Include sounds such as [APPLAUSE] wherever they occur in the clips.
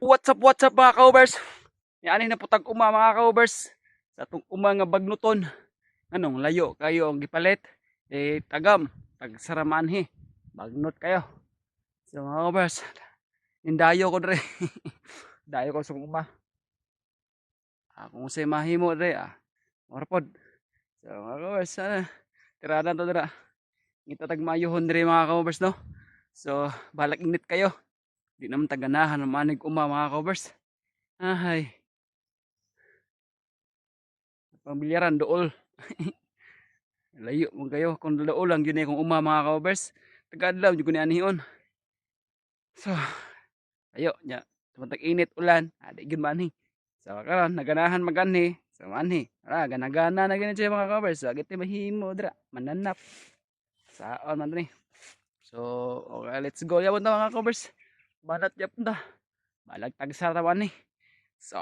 What's up, what's up mga ka-overs? Yan na putag uma mga ka-overs. Sa itong uma nga bagnuton. Anong layo kayo ang gipalit. Eh tagam, tagsaramanhi. Bagnot kayo. So mga ka-overs, nindayo ko dre. [LAUGHS] Dayo ko sa uma. Akong say mahimo dre ah. Marapod. So mga ka-overs, sana. Tirada to dra. Ngita tagmayuhon dre mga ka-overs no. So balak init kayo. Di naman taganahan ng manig uma mga covers. Ahay. Pambilyaran dool. [LAUGHS] Layo mo kayo kung dool lang yun eh kung uma mga covers. Tagadlaw yun ko ni. So, ayo nya. Tumatag init ulan. Adi yun man So, karon naganahan maganhi. So, manhi. Ara, ganagana na siya mga covers. So, agit mahimo dra. Mananap. Saon man ni. So, okay, let's go. Yabon na mga covers banat yap na balag tagsarawan ni. So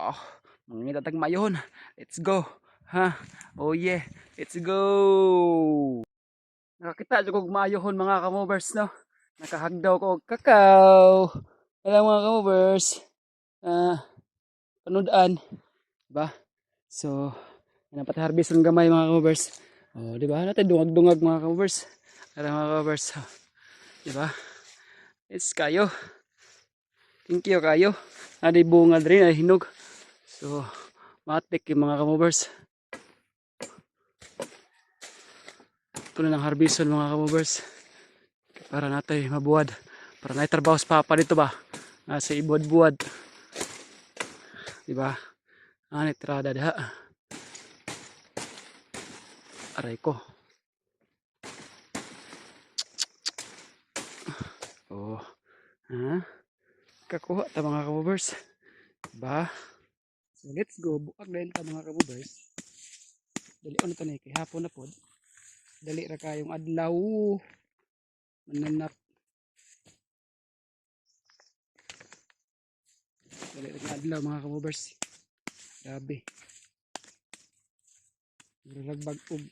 mangita tag mayon. Let's go. Ha? Oh yeah. Let's go. Nakakita jud kog mayohon mga kamovers no? Nakahagdaw ko og kakao. Wala mga kamovers. Ah panudan diba? So yan pati harvest ng gamay mga kamovers. Oh di ba natin dungag-dungag mga kamovers. Tara mga kamovers. Di ba It's kayo. Thank you kayo. Nadi bunga rin ay hinog. So, matik yung mga kamovers. Ito na ng harbison mga kamovers. Para natin mabuwad. Para natin trabaho sa dito ba. Nasa ibuad-buad. Diba? Ano trada diha. Aray ko. Oh. Ha? Kakuha ta mga kabubers. Ba? So let's go. Buak dahil ta mga kabubers. Dali ano to na kay hapon na pod. Dali ra kayong adlaw. Mananap. Dali ra adlaw mga kabubers. Grabe. Murag bag-og.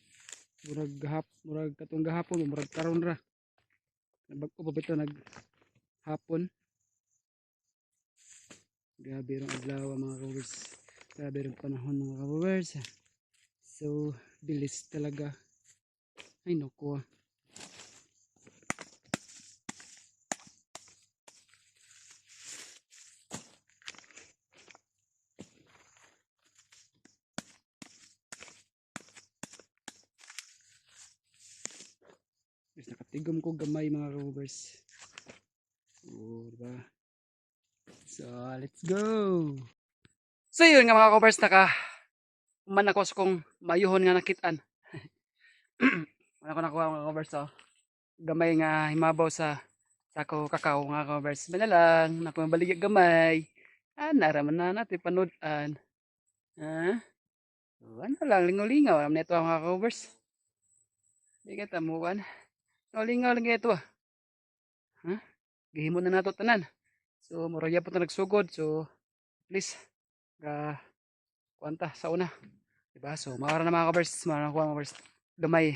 Murag gahap, murag katong gahapon, murag karon ra. Nabag-o pa nag hapon. Grabe rin adlaw mga kabers. Grabe rin panahon mga kabers. So, bilis talaga. Ay naku. Mas nakatigom ko gamay mga kabers. Oo, diba? So, let's go! So, yun nga mga covers, naka man ako sa kong mayuhon nga nakitaan. [CLEARS THROAT] Wala ko nakuha mga covers, so. Gamay nga himabaw sa sako kakao mga covers. Bala lang, nakuha baligya gamay. Ah, naraman na natin panudan. Ha? So, ano lang, lingaw-lingaw. Alam na ito mga covers. Hindi ka tamuan. Lingaw-lingaw lang ito ah. Ha? Gihimo na nato tanan. So, muraya po na nagsugod. So, please, ga, kuwanta sa una. Diba? So, makara na mga kabers, mga nakuha mga kabers, gamay.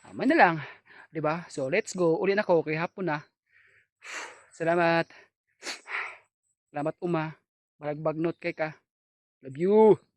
Tama na lang. Diba? So, let's go. Uli na ko, kay hapon na. [SIGHS] Salamat. [SIGHS] Salamat uma. Balagbagnot kay ka. Love you.